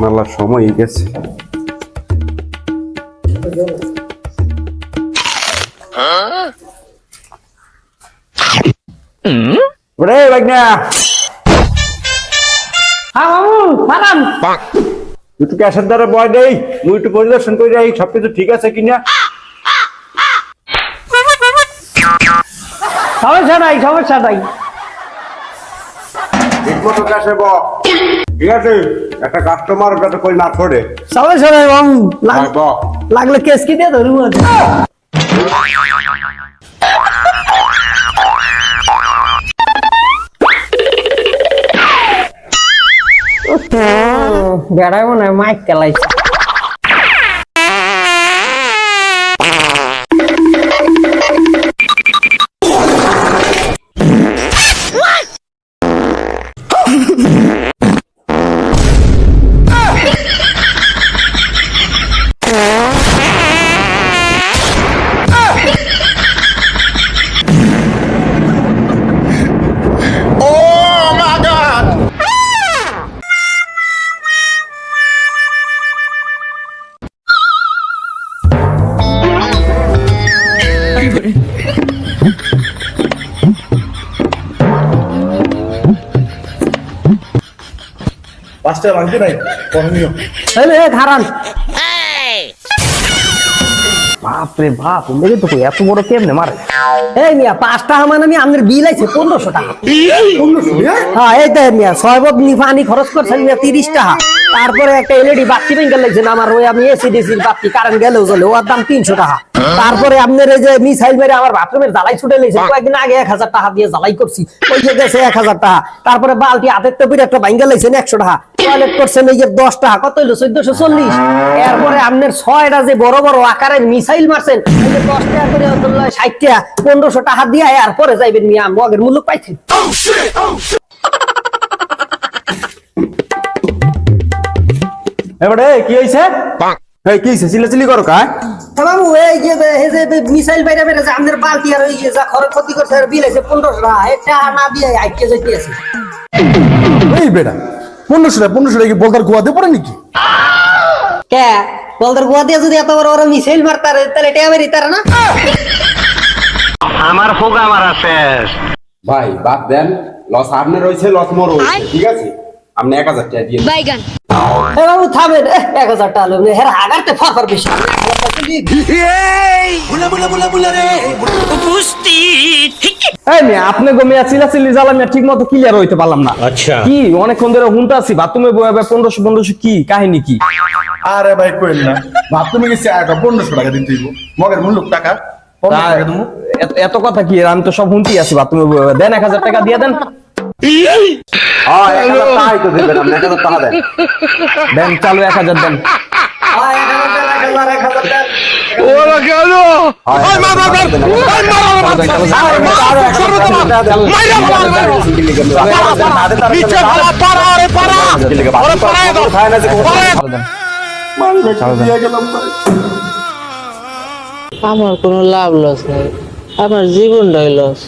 মেলার সময় গেছে। রে বাগনা হ্যাঁ বাবু মারান একটু ক্যাশের দ্বারা বয় দেই মুই একটু পরিদর্শন করে যাই সবকিছু ঠিক আছে কিনা? সমস্যা নাই সমস্যা নাই। ঠিক আছে একটা কাস্টমার যাতে কই না ছড়ে সমস্যা নাই বাবু লাগ- ব লাগলে কেস কি দিয়ে ধরবো? বেড়াই মনে হয় মাইক কেলাইছে পাঁচটা ভাঙতে নাই? করণীয় এই রে খারান বাপরে বাপ তো এত বড় কেমনে? মারে। এই মিয়া পাঁচ টাকা মানে আমি আপনার বিল আছে পনেরোশো টাকা। হ্যাঁ? এই দেখ মিয়া ছয় বদ পানি খরচ করছেন মিয়া তিরিশ টাকা তারপরে একটা এলইডি বাতি ভেঙে লাগছেন আমার ওই আমি এসি ডিসির বাতি কারেন্ট গেলেও চলে ওর দাম তিনশো টাকা। তারপরে আপনার এই যে মিসাইল মেরে আমার বাথরুমের জ্বালাই ছুটে লেগেছে কয়েকদিন আগে এক হাজার টাকা দিয়ে জ্বালাই করছি। ওই যে গেছে এক হাজার টাকা। তারপরে বালতি হাতের তো একটা ভাঙ্গা লাগছেন একশো টাকা। টয়লেট করছেন এই যে দশ টাকা। কত হইল? চোদ্দশো চল্লিশ। এরপরে আপনার ছয়টা যে বড় বড় আকারের মিসাইল মারছেন এই যে দশ টাকা করে ষাট টাকা পনেরোশো টাকা দিয়ে এরপরে যাইবেন মিয়া মগের মূল্য পাইছেন। এবারে কি হইছে? এই কি চিল্লাচিল্লি করো কা বাবু এই যে এই যে মিসাইল বাইরে বেড়ে যে আমাদের বালতি আর ওই যে যা খরচ ক্ষতি করছে আর বিল আছে পনেরোশো টাকা। এটা না দিয়ে আইকে যাইতে আছে। এই বেটা পনেরোশো টাকা পনেরোশো টাকা কি বলতার গোয়াতে পড়ে নাকি? কে? বলদের গোয়া দিয়ে যদি এত বড় বড় মিসাইল মারতারে তাহলে এটা বেরি তারা না? ভাই বাদ দেন লস আপনার রয়েছে লস মোর ঠিক আছে? আপনি এক হাজার টাকা দিয়ে বাইগান। বাবু থামেন। এক হাজার টাকা লোক হের হাগারতে ফাফার বেশি। এই মেয়ে আপনি গো মেয়া চিল্লাচিল্লি ঠিক মতো ক্লিয়ার হইতে পারলাম না। আচ্ছা। কি অনেকক্ষণ ধরে হুনটা আছি বাথরুমে পনেরোশো পনেরোশো কি কাহিনী কি? আরে ভাই কইল না। তুমি গেছি একা পনেরোশো টাকা মগের মূল্য টাকা। পনেরোশো তা- টাকা দেবো। এত- এত কথা কি আমি তো সব হুনতেই আছি বাথরুমে দেন এক হাজার টাকা দিয়ে দেন। তো দেবেন আপনি এক হাজার টাকা দেন। দেন চালু এক হাজার দেন। আমার কোনো লাভ লস নাই। আমার জীবনটাই লস।